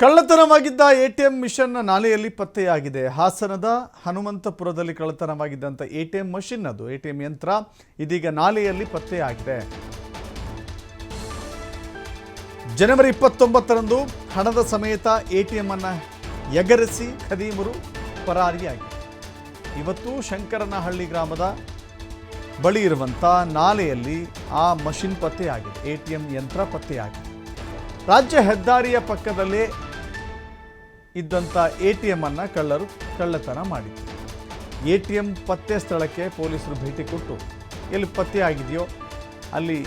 ಕಳ್ಳತನವಾಗಿದ್ದ ATM ಮಿಷನ್ನ ನಾಲೆಯಲ್ಲಿ ಪತ್ತೆಯಾಗಿದೆ. ಹಾಸನದ ಹನುಮಂತಪುರದಲ್ಲಿ ಕಳ್ಳತನವಾಗಿದ್ದಂಥ ಎಟಿಎಂ ಮಷಿನ್ ಅದು. ಎಟಿಎಂ ಯಂತ್ರ ಇದೀಗ ನಾಲೆಯಲ್ಲಿ ಪತ್ತೆಯಾಗಿದೆ. ಜನವರಿ ಇಪ್ಪತ್ತೊಂಬತ್ತರಂದು ಹಣದ ಸಮೇತ ಎಟಿಎಂ ಅನ್ನ ಎಗರಿಸಿ ಖದೀಮರು ಪರಾರಿಯಾಗಿದೆ ಇವತ್ತು ಶಂಕರನಹಳ್ಳಿ ಗ್ರಾಮದ ಬಳಿ ಇರುವಂಥ ನಾಲೆಯಲ್ಲಿ ಆ ಮಷಿನ್ ಪತ್ತೆಯಾಗಿದೆ. ಎಟಿಎಂ ಯಂತ್ರ ಪತ್ತೆಯಾಗಿದೆ. ರಾಜ್ಯ ಹೆದ್ದಾರಿಯ ಪಕ್ಕದಲ್ಲೇ ಇದ್ದಂಥ ಎ ಟಿ ಎಮ್ಮನ್ನು ಕಳ್ಳರು ಕಳ್ಳತನ ಮಾಡಿದ್ರು. ಎ ಟಿ ಎಂ ಪತ್ತೆ ಸ್ಥಳಕ್ಕೆ ಪೊಲೀಸರು ಭೇಟಿ ಕೊಟ್ಟು, ಎಲ್ಲಿ ಪತ್ತೆ ಆಗಿದೆಯೋ ಅಲ್ಲಿ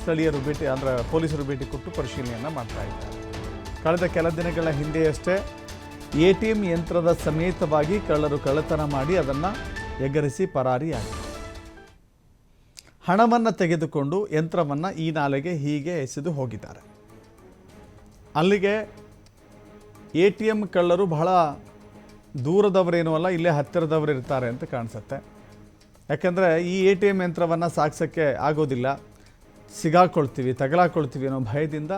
ಸ್ಥಳೀಯರು ಭೇಟಿ, ಅಂದರೆ ಪೊಲೀಸರು ಭೇಟಿ ಕೊಟ್ಟು ಪರಿಶೀಲನೆಯನ್ನು ಮಾಡ್ತಾ ಇದ್ದಾರೆ. ಕಳೆದ ಕೆಲ ದಿನಗಳ ಹಿಂದೆಯಷ್ಟೇ ಎ ಟಿ ಎಂ ಯಂತ್ರದ ಸಮೇತವಾಗಿ ಕಳ್ಳರು ಕಳ್ಳತನ ಮಾಡಿ ಅದನ್ನು ಎಗರಿಸಿ ಪರಾರಿಯಾಗಿದೆ. ಹಣವನ್ನು ತೆಗೆದುಕೊಂಡು ಯಂತ್ರವನ್ನು ಈ ನಾಲೆಗೆ ಹೀಗೆ ಎಸೆದು ಹೋಗಿದ್ದಾರೆ. ಅಲ್ಲಿಗೆ ಎ ಟಿ ಎಂ ಕಳ್ಳರು ಬಹಳ ದೂರದವರೇನೂ ಅಲ್ಲ, ಇಲ್ಲೇ ಹತ್ತಿರದವರು ಇರ್ತಾರೆ ಅಂತ ಕಾಣಿಸುತ್ತೆ. ಯಾಕಂದರೆ ಈ ಎ ಟಿ ಎಂ ಯಂತ್ರವನ್ನು ಸಾಗಿಸೋಕ್ಕೆ ಆಗೋದಿಲ್ಲ. ಸಿಗಾಕೊಳ್ತೀವಿ, ತಗಲಾಕೊಳ್ತೀವಿ ಅನ್ನೋ ಭಯದಿಂದ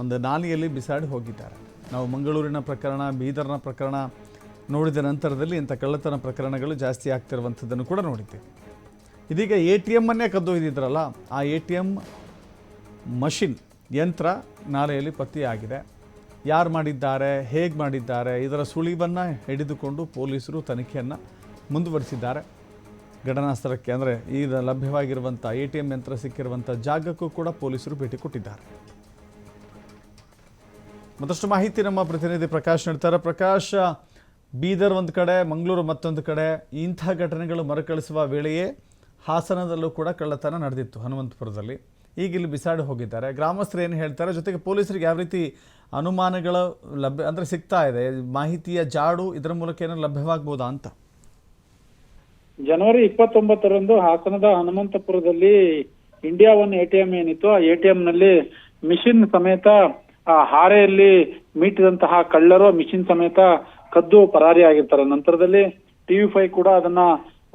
ಒಂದು ನಾಲಿಯಲ್ಲಿ ಬಿಸಾಡಿ ಹೋಗಿದ್ದಾರೆ. ನಾವು ಮಂಗಳೂರಿನ ಪ್ರಕರಣ, ಬೀದರ್ನ ಪ್ರಕರಣ ನೋಡಿದ ನಂತರದಲ್ಲಿ ಇಂಥ ಕಳ್ಳತನ ಪ್ರಕರಣಗಳು ಜಾಸ್ತಿ ಆಗ್ತಿರುವಂಥದ್ದನ್ನು ಕೂಡ ನೋಡಿದ್ದೀವಿ ಇದೀಗ ಎ ಟಿ ಎಮ್ಮನ್ನೇ ಕದ್ದೊಯ್ದಿದ್ರಲ್ಲ ಆ ಎ ಟಿ ಎಂ ಮಷಿನ್ ಯಂತ್ರ ನಾಲೆಯಲ್ಲಿ ಪತ್ತೆಯಾಗಿದೆ. ಯಾರು ಮಾಡಿದ್ದಾರೆ, ಹೇಗೆ ಮಾಡಿದ್ದಾರೆ, ಇದರ ಸುಳಿವನ್ನು ಹಿಡಿದುಕೊಂಡು ಪೊಲೀಸರು ತನಿಖೆಯನ್ನು ಮುಂದುವರಿಸಿದ್ದಾರೆ. ಘಟನಾ ಸ್ಥಳಕ್ಕೆ ಅಂದರೆ ಈಗ ಲಭ್ಯವಾಗಿರುವಂಥ ಎ ಟಿ ಎಂ ಯಂತ್ರ ಸಿಕ್ಕಿರುವಂಥ ಜಾಗಕ್ಕೂ ಕೂಡ ಪೊಲೀಸರು ಭೇಟಿ ಕೊಟ್ಟಿದ್ದಾರೆ. ಮತ್ತಷ್ಟು ಮಾಹಿತಿ ನಮ್ಮ ಪ್ರತಿನಿಧಿ ಪ್ರಕಾಶ್ ನೀಡ್ತಾರೆ. ಪ್ರಕಾಶ್, ಬೀದರ್ ಒಂದು ಕಡೆ, ಮಂಗಳೂರು ಮತ್ತೊಂದು ಕಡೆ ಇಂಥ ಘಟನೆಗಳು ಮರುಕಳಿಸುವ ವೇಳೆಯೇ ಹಾಸನದಲ್ಲೂ ಕೂಡ ಕಳ್ಳತನ ನಡೆದಿತ್ತು ಹನುಮಂತಪುರದಲ್ಲಿ. ಈಗ ಇಲ್ಲಿ ಬಿಸಾಡಿ ಹೋಗಿದ್ದಾರೆ. ಗ್ರಾಮಸ್ಥರು ಏನು ಹೇಳ್ತಾರೆ, ಜೊತೆಗೆ ಪೊಲೀಸರಿಗೆ ಯಾವ ರೀತಿ ಅನುಮಾನಗಳು ಲಭ್ಯ ಅಂದರೆ ಸಿಗ್ತಾ ಇದೆ, ಮಾಹಿತಿಯ ಜಾಡು ಇದರ ಮೂಲಕ ಏನೋ ಲಭ್ಯವಾಗ್ಬೋದಾ ಅಂತ? ಜನವರಿ ಇಪ್ಪತ್ತೊಂಬತ್ತರಂದು ಹಾಸನದ ಹನುಮಂತಪುರದಲ್ಲಿ ಇಂಡಿಯಾ ಒನ್ ಎಟಿಎಂ ಏನಿತ್ತು, ಆ ಎಟಿಎಂ ನಲ್ಲಿ ಮಿಷಿನ್ ಸಮೇತ ಆ ಹಾರೆಯಲ್ಲಿ ಮೀಟಿದಂತಹ ಕಳ್ಳರು ಮಿಷಿನ್ ಸಮೇತ ಕದ್ದು ಪರಾರಿಯಾಗಿರ್ತಾರೆ ನಂತರದಲ್ಲಿ ಟಿವಿ ಫೈವ್ ಕೂಡ ಅದನ್ನ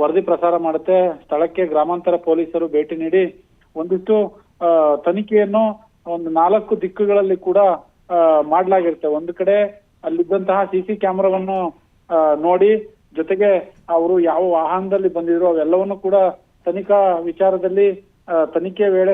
ವರದಿ ಪ್ರಸಾರ ಮಾಡುತ್ತೆ. ಸ್ಥಳಕ್ಕೆ ಗ್ರಾಮಾಂತರ ಪೊಲೀಸರು ಭೇಟಿ ನೀಡಿ ಒಂದಿಷ್ಟು ತನಿಖೆಯನ್ನು ಒಂದು ನಾಲ್ಕು ದಿಕ್ಕುಗಳಲ್ಲಿ ಕೂಡ ಮಾಡಲಾಗಿರುತ್ತೆ ಒಂದು ಕಡೆ ಅಲ್ಲಿದ್ದಂತಹ ಸಿಸಿ ಕ್ಯಾಮೆರಾವನ್ನು ನೋಡಿ, ಜೊತೆಗೆ ಅವರು ಯಾವ ವಾಹನದಲ್ಲಿ ಬಂದಿದ್ರು ಅವೆಲ್ಲವನ್ನು ಕೂಡ ತನಿಖಾ ವಿಚಾರದಲ್ಲಿ ತನಿಖೆ ವೇಳೆ